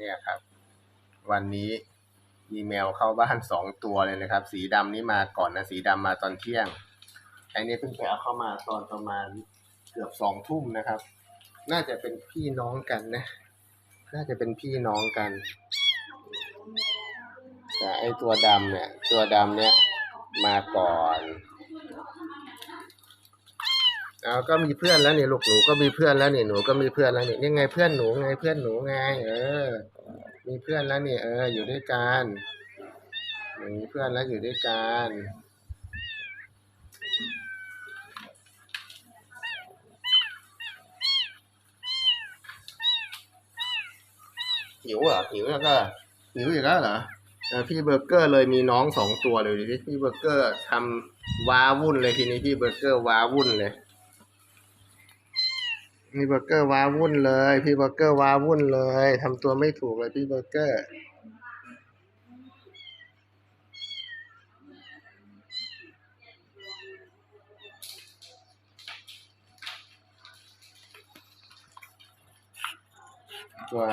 เนี่ยครับ วันนี้มีแมวเข้าบ้านสองตัวเลยนะครับ สีดำนี่มาก่อนนะ สีดำมาตอนเที่ยงไอ้นี่เพิ่งไปเอาเข้ามาตอนประมาณเกือบสองทุ่มนะครับ น่าจะเป็นพี่น้องกันนะ น่าจะเป็นพี่น้องกัน แต่ไอ้ตัวดำเนี่ย ตัวดำเนี่ยมาก่อน เอาก็มีเพื่อนแล้วนี่ลูกหนูก็มีเพื่อนแล้วนี่หนูก็มีเพื่อนแล้วนี่นี่ไงเพื่อนหนูไงเพื่อนหนูไง เออ มีเพื่อนแล้วนี่เออ อยู่ด้วยกันมีเพื่อนแล้วอยู่ด้วยกันหิวเหรอหิวแล้วก็หิวอีกแล้วเหรอเออพี่เบอร์เกอร์เลยมีน้องสองตัวเลยดิพี่เบอร์เกอร์ทำว้าวุ่นเลยทีนี้พี่เบอร์เกอร์ว้าวุ่นเลย พี่เบอร์เกอร์ว้าวุ่นเลย พี่เบอร์เกอร์ว้าวุ่นเลยทำตัวไม่ถูกเลยพี่เบอร์เกอร์ตัว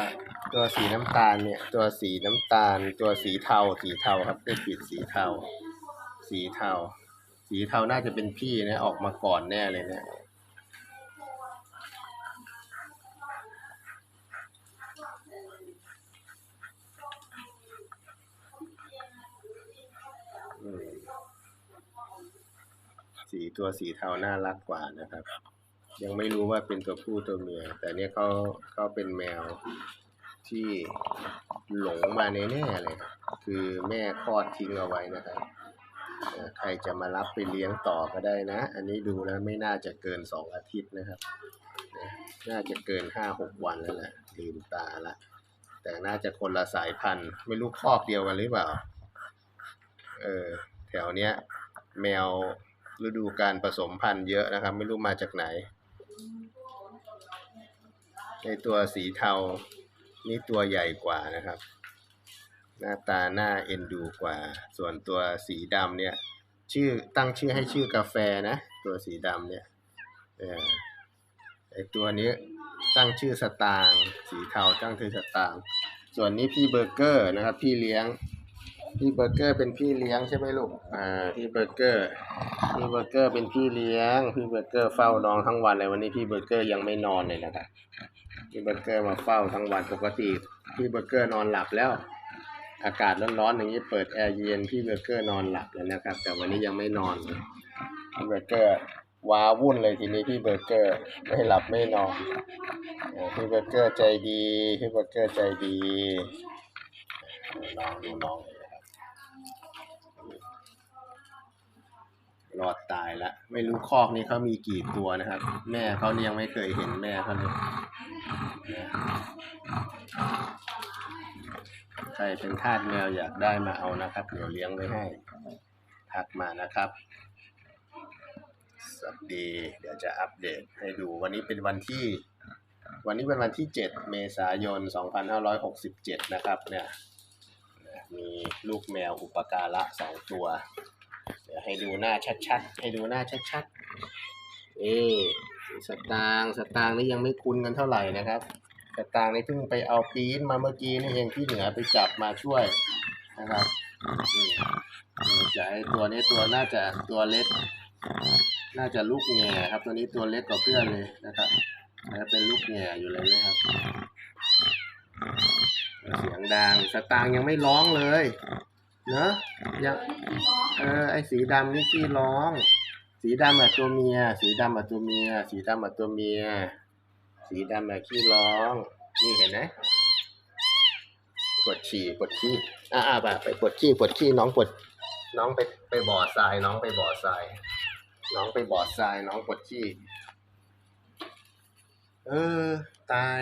ตัวสีน้ำตาลเนี่ย ตัวสีน้ำตาล ตัวสีเทา สีเทาครับไม่ผิดสีเทา สีเทา สีเทาน่าจะเป็นพี่นะออกมาก่อนแน่เลยเนี่ย อืม สีตัวสีเทาน่ารักกว่านะครับ ยังไม่รู้ว่าเป็นตัวผู้ตัวเมีย แต่เนี่ยเขาเขาเป็นแมวที่หลงมาแน่ๆเลย คือแม่คลอดทิ้งเอาไว้นะครับใครจะมารับไปเลี้ยงต่อก็ได้นะ อันนี้ดูแล้วไม่น่าจะเกินสองอาทิตย์นะครับนะน่าจะเกินห้าหกวันแล้วแหละลืมตาละ แต่น่าจะคนละสายพันธุ์ ไม่รู้ครอบเดียวกันหรือเปล่า เออ แถวเนี้ย แมว ฤดูการผสมพันธุ์เยอะนะครับ ไม่รู้มาจากไหนในตัวสีเทานี่ตัวใหญ่กว่านะครับ หน้าตาหน้าเอ็นดูกว่า ส่วนตัวสีดำเนี่ย ชื่อตั้งชื่อให้ชื่อกาแฟนะ ตัวสีดำเนี่ยไอตัวนี้ตั้งชื่อสตางสีเทาตั้งชื่อสตางส่วนนี้พี่เบอร์เกอร์นะครับ พี่เลี้ยง พี่เบอร์เกอร์เป็นพี่เลี้ยงใช่ไหมลูกอ่าพี่เบอร์เกอร์ พี่เบอร์เกอร์เป็นพี่เลี้ยง พี่เบอร์เกอร์เฝ้าน้องทั้งวันเลยวันนี้พี่เบอร์เกอร์ยังไม่นอนเลยนะครับพี่เบอร์เกอร์มาเฝ้าทั้งวันปกติพี่เบอร์เกอร์นอนหลับแล้ว อากาศร้อนๆอย่างนี้เปิดแอร์เย็นพี่เบอร์เกอร์นอนหลับแล้วนะครับ แต่วันนี้ยังไม่นอนเลยพี่เบอร์เกอร์ว้าวุ่นเลยทีนี้พี่เบอร์เกอร์ไม่หลับไม่นอนพี่เบอร์เกอร์ใจดีพี่เบอร์เกอร์ใจดีน้องดูน้อง รอดตายละไม่รู้คอกนี้เขามีกี่ตัวนะครับ แม่เขาเนี่ยังไม่เคยเห็นแม่เขาเลยใครเป็นทาสแมวอยากได้มาเอานะครับ เดี๋ยวเลี้ยงไว้ให้ทักมานะครับสวัสดีเดี๋ยวจะอัปเดตให้ดูวันนี้เป็นวันที่ วันนี้เป็นวันที่ 7 เมษายน 2567 นะครับเนี่ยมีลูกแมวอุปการะสองตัว ให้ดูหน้าชัดๆ ให้ดูหน้าชัดๆ เอสตางสตางนี่ยังไม่คุ้นกันเท่าไหร่นะครับ สตางนี่เพิ่งไปเอาปีนมาเมื่อกี้นี่เองที่เหนือไปจับมาช่วยนะครับนี่จะไอตัวนี้ตัวน่าจะตัวเล็ก น่าจะลูกแง่ครับ ตัวนี้ตัวเล็กกว่าเพื่อนเลยนะครับแล้วเป็นลูกแง่อยู่เลยนะครับ เสียงดัง สตางยังไม่ร้องเลย เนอะยังเออไอสีดำนี่ขี้ร้อง สีดำแบบตัวเมีย สีดำแบบตัวเมีย สีดำแบบตัวเมีย สีดำแบบขี้ร้อง นี่เห็นไหมปวดฉี่ปวดขี้อ่าอ่าไปไปปวดขี้ปวดขี้น้องปวด น้องไปไปบ่อทราย น้องไปบ่อทราย น้องไปบ่อทราย น้องปวดขี้ เออ ตาย